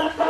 Thank you.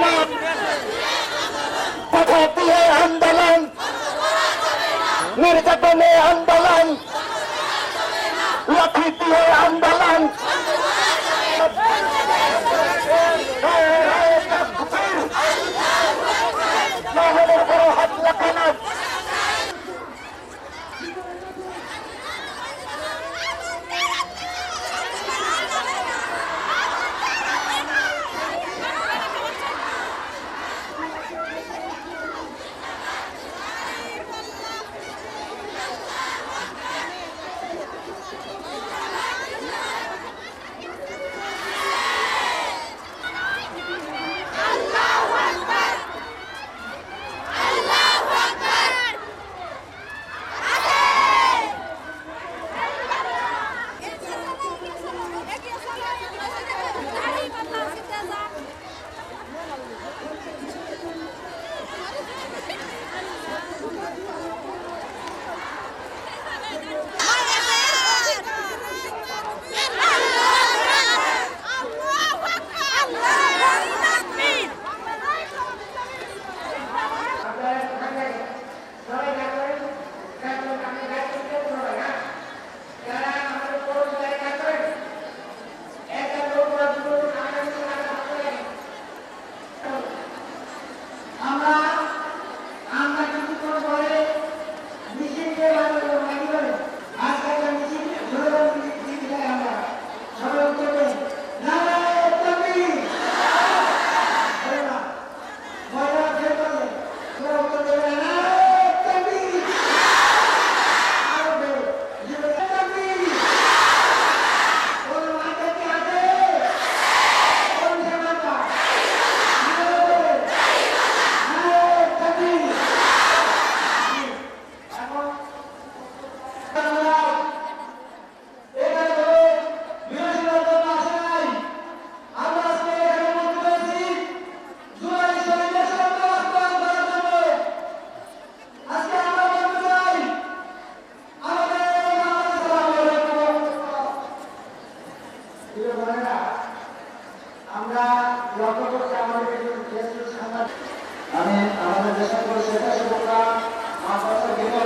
না কথা দিয়ে আন্দোলন। নির্যাতনে আন্দোলন। লাঠি দিয়ে আন্দোলন। আমরা লক্ষ্য করছি আমাদের আমি আমাদের দেশের সেটা সেটা